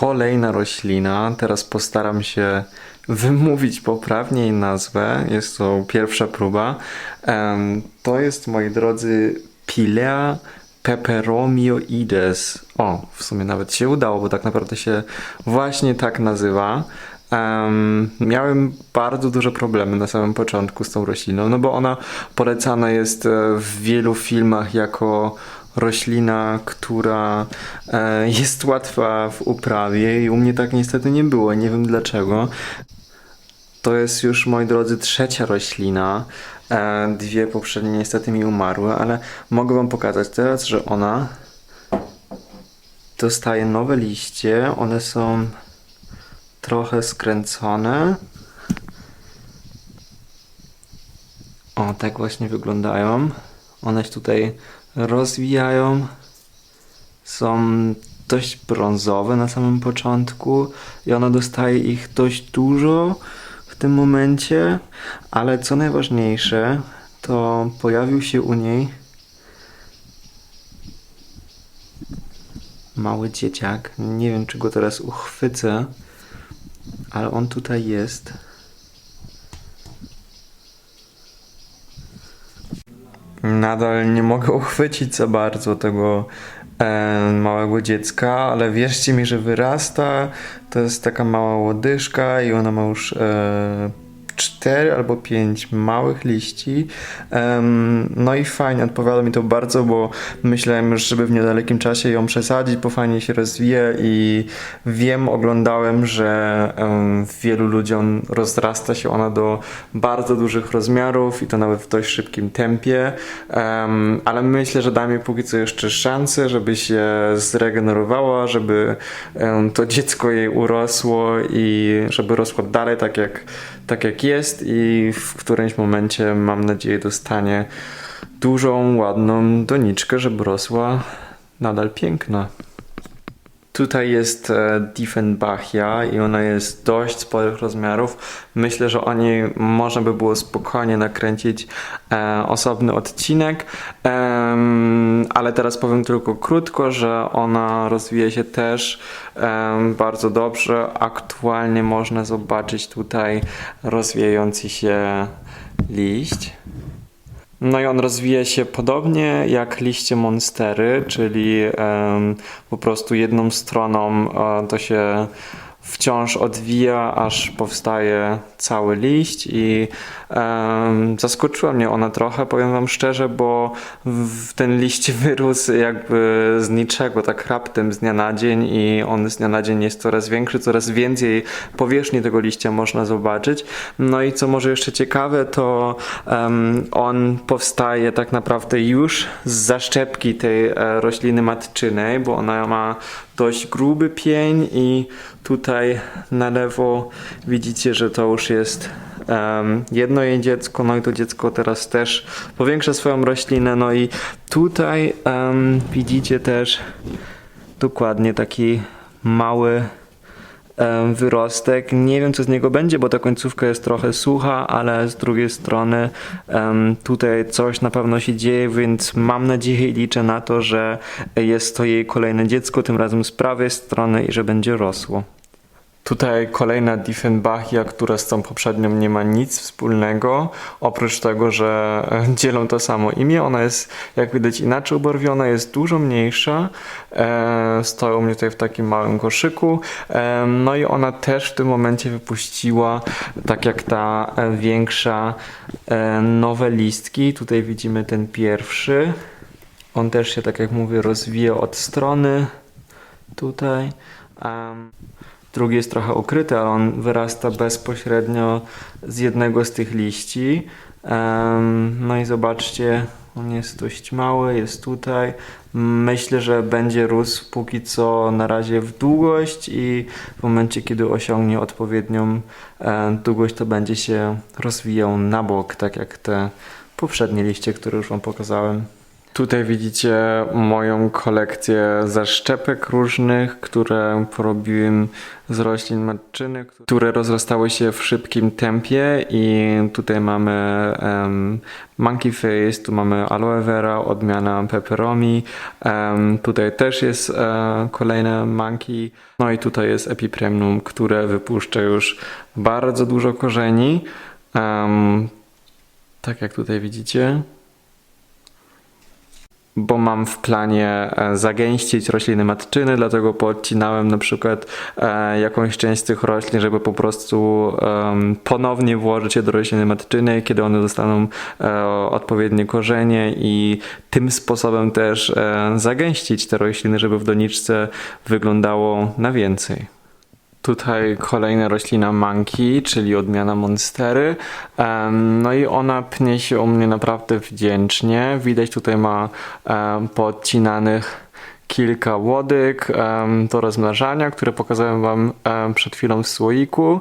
kolejna roślina. Teraz postaram się wymówić poprawnie jej nazwę. Jest to pierwsza próba. To jest, moi drodzy, Pilea peperomioides. O, w sumie nawet się udało, bo tak naprawdę się właśnie tak nazywa. Em, miałem bardzo duże problemy na samym początku z tą rośliną, no bo ona polecana jest e, w wielu filmach jako roślina, która e, jest łatwa w uprawie i u mnie tak niestety nie było, nie wiem dlaczego. To jest już, moi drodzy, trzecia roślina. E, dwie poprzednie niestety mi umarły, ale mogę wam pokazać teraz, że ona dostaje nowe liście. One są trochę skręcone. O, tak właśnie wyglądają. One tutaj rozwijają. Są dość brązowe na samym początku i ona dostaje ich dość dużo w tym momencie, ale co najważniejsze, to pojawił się u niej mały dzieciak. Nie wiem, czy go teraz uchwycę, ale on tutaj jest. Nadal nie mogę uchwycić za bardzo tego e, małego dziecka, ale wierzcie mi, że wyrasta. To jest taka mała łodyżka i ona ma już e, cztery albo pięć małych liści. No i fajnie, odpowiada mi to bardzo, bo myślałem już, żeby w niedalekim czasie ją przesadzić, bo fajnie się rozwija i wiem, oglądałem, że wielu ludziom rozrasta się ona do bardzo dużych rozmiarów i to nawet w dość szybkim tempie, Em, ale myślę, że da mi póki co jeszcze szansę, żeby się zregenerowała, żeby to dziecko jej urosło i żeby rosło dalej tak jak, tak jak jest i w którymś momencie mam nadzieję dostanie dużą, ładną doniczkę, żeby rosła nadal piękna. Tutaj jest e, Diefenbachia i ona jest dość sporych rozmiarów. Myślę, że o niej można by było spokojnie nakręcić e, osobny odcinek, ale teraz powiem tylko krótko, że ona rozwija się też bardzo dobrze. Aktualnie można zobaczyć tutaj rozwijający się liść. No i on rozwija się podobnie jak liście monstery, czyli em, po prostu jedną stroną e, to się wciąż odwija, aż powstaje cały liść i zaskoczyła mnie ona trochę, powiem wam szczerze, bo ten liść wyrósł jakby z niczego, tak raptem z dnia na dzień i on z dnia na dzień jest coraz większy, coraz więcej powierzchni tego liścia można zobaczyć. No i co może jeszcze ciekawe, to on powstaje tak naprawdę już z zaszczepki tej e, rośliny matczynej, bo ona ma dość gruby pień i tutaj na lewo widzicie, że to już jest jedno jej dziecko, no i to dziecko teraz też powiększa swoją roślinę, no i tutaj em, widzicie też dokładnie taki mały em, wyrostek. Nie wiem, co z niego będzie, bo ta końcówka jest trochę sucha, ale z drugiej strony em, tutaj coś na pewno się dzieje, więc mam nadzieję i liczę na to, że jest to jej kolejne dziecko, tym razem z prawej strony i że będzie rosło. Tutaj kolejna Diefenbachia, która z tą poprzednią nie ma nic wspólnego, oprócz tego, że e, dzielą to samo imię. Ona jest, jak widać, inaczej ubarwiona, jest dużo mniejsza. E, stoi u mnie tutaj w takim małym koszyku. E, no i ona też w tym momencie wypuściła, tak jak ta e, większa, nowe listki. Tutaj widzimy ten pierwszy. On też się, tak jak mówię, rozwija od strony tutaj. Em, Drugi jest trochę ukryty, ale on wyrasta bezpośrednio z jednego z tych liści. No i zobaczcie, on jest dość mały, jest tutaj. Myślę, że będzie rósł póki co na razie w długość i w momencie, kiedy osiągnie odpowiednią e, długość, to będzie się rozwijał na bok, tak jak te poprzednie liście, które już Wam pokazałem. Tutaj widzicie moją kolekcję zaszczepek różnych, które porobiłem z roślin matczyny, które rozrastały się w szybkim tempie. I tutaj mamy um, monkey face, tu mamy aloe vera, odmiana peperomi, um, tutaj też jest e, kolejne monkey, no i tutaj jest epipremnum, które wypuszcza już bardzo dużo korzeni, um, tak jak tutaj widzicie bo mam w planie e, zagęścić rośliny matczyny, dlatego podcinałem na przykład e, jakąś część tych roślin, żeby po prostu ponownie włożyć je do rośliny matczynej, kiedy one dostaną e, odpowiednie korzenie i tym sposobem też zagęścić te rośliny, żeby w doniczce wyglądało na więcej. Tutaj kolejna roślina Monkey, czyli odmiana Monstery. No i ona pnie się u mnie naprawdę wdzięcznie. Widać tutaj ma podcinanych kilka łodyg do rozmnażania, które pokazałem Wam przed chwilą w słoiku.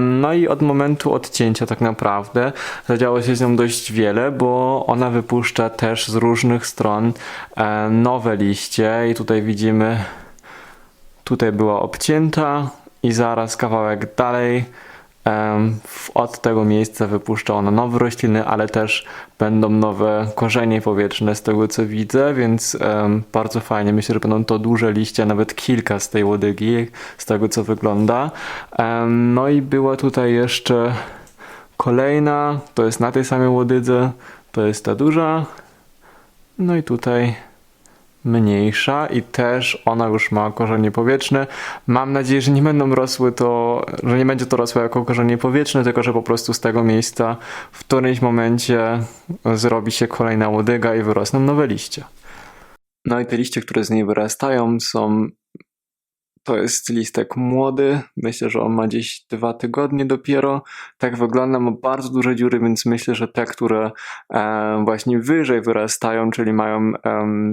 No i od momentu odcięcia tak naprawdę zadziało się z nią dość wiele, bo ona wypuszcza też z różnych stron nowe liście i tutaj widzimy tutaj była obcięta, i zaraz kawałek dalej od tego miejsca wypuszcza ona nowe rośliny, ale też będą nowe korzenie powietrzne z tego co widzę, więc bardzo fajnie. Myślę, że będą to duże liście, nawet kilka z tej łodygi, z tego co wygląda. No i była tutaj jeszcze kolejna, to jest na tej samej łodydze, to jest ta duża. No i tutaj mniejsza i też ona już ma korzenie powietrzne. Mam nadzieję, że nie będą rosły to, że nie będzie to rosło jako korzenie powietrzne, tylko że po prostu z tego miejsca w którymś momencie zrobi się kolejna łodyga i wyrosną nowe liście. No i te liście, które z niej wyrastają są to jest listek młody. Myślę, że on ma gdzieś dwa tygodnie dopiero. Tak wygląda, ma bardzo duże dziury, więc myślę, że te, które e, właśnie wyżej wyrastają, czyli mają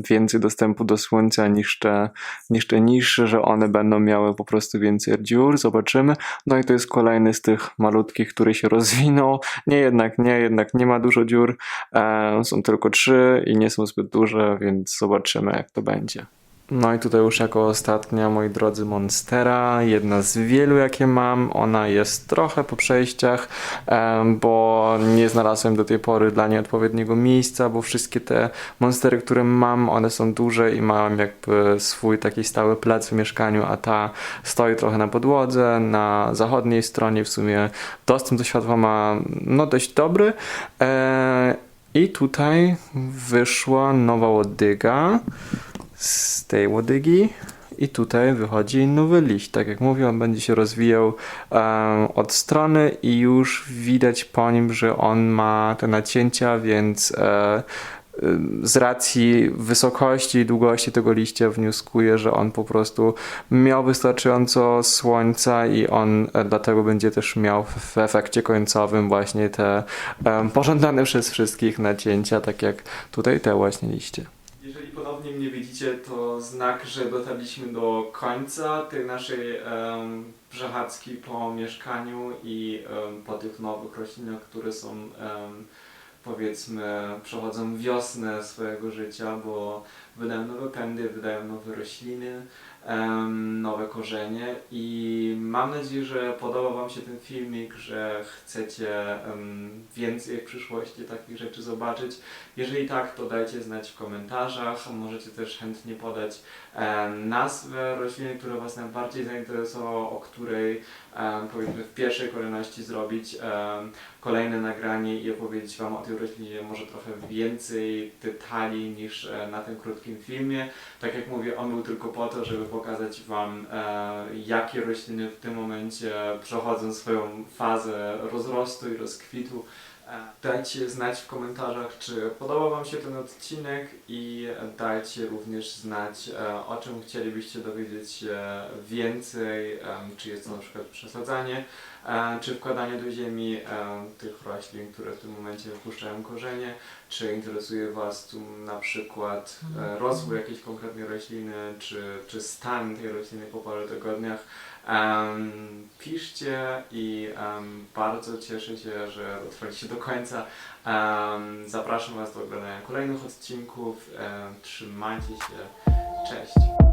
więcej dostępu do słońca niż te, niż te niższe, że one będą miały po prostu więcej dziur. Zobaczymy. No i to jest kolejny z tych malutkich, który się rozwinął. Nie jednak, nie, jednak nie ma dużo dziur. E, są tylko trzy i nie są zbyt duże, więc zobaczymy, jak to będzie. No i tutaj już jako ostatnia, moi drodzy, Monstera, jedna z wielu jakie mam. Ona jest trochę po przejściach, bo nie znalazłem do tej pory dla niej odpowiedniego miejsca, bo wszystkie te Monstery, które mam, one są duże i mam jakby swój taki stały plac w mieszkaniu, a ta stoi trochę na podłodze, na zachodniej stronie w sumie dostęp do światła ma no dość dobry. E, I tutaj wyszła nowa łodyga z tej łodygi i tutaj wychodzi nowy liść. Tak jak mówię, on będzie się rozwijał um, od strony i już widać po nim, że on ma te nacięcia, więc e, z racji wysokości i długości tego liścia wnioskuję, że on po prostu miał wystarczająco słońca i on e, dlatego będzie też miał w efekcie końcowym właśnie te um, pożądane przez wszystkich nacięcia, tak jak tutaj te właśnie liście. Ponownie mnie widzicie, to znak, że dotarliśmy do końca tej naszej um, przechadzki po mieszkaniu i um, po tych nowych roślinach, które są um, powiedzmy przechodzą wiosnę swojego życia, bo wydają nowe pędy, wydają nowe rośliny nowe korzenie i mam nadzieję, że podoba Wam się ten filmik, że chcecie więcej w przyszłości takich rzeczy zobaczyć. Jeżeli tak, to dajcie znać w komentarzach. Możecie też chętnie podać nazwę rośliny, która Was najbardziej zainteresowała, o której powiedzmy w pierwszej kolejności zrobić kolejne nagranie i opowiedzieć Wam o tej roślinie może trochę więcej detali niż e, na tym krótkim filmie. Tak jak mówię, on był tylko po to, żeby pokazać Wam, e, jakie rośliny w tym momencie przechodzą swoją fazę rozrostu i rozkwitu. E, dajcie znać w komentarzach, czy podobał Wam się ten odcinek i dajcie również znać, e, o czym chcielibyście dowiedzieć się więcej, czy jest to na przykład przesadzanie, czy wkładanie do ziemi tych roślin, które w tym momencie wypuszczają korzenie, czy interesuje Was tu na przykład e, rozwój jakiejś konkretnej rośliny, czy, czy stan tej rośliny po paru tygodniach. Em, piszcie i em, bardzo cieszę się, że dotrwaliście do końca. Em, zapraszam Was do oglądania kolejnych odcinków. Em, trzymajcie się. Cześć.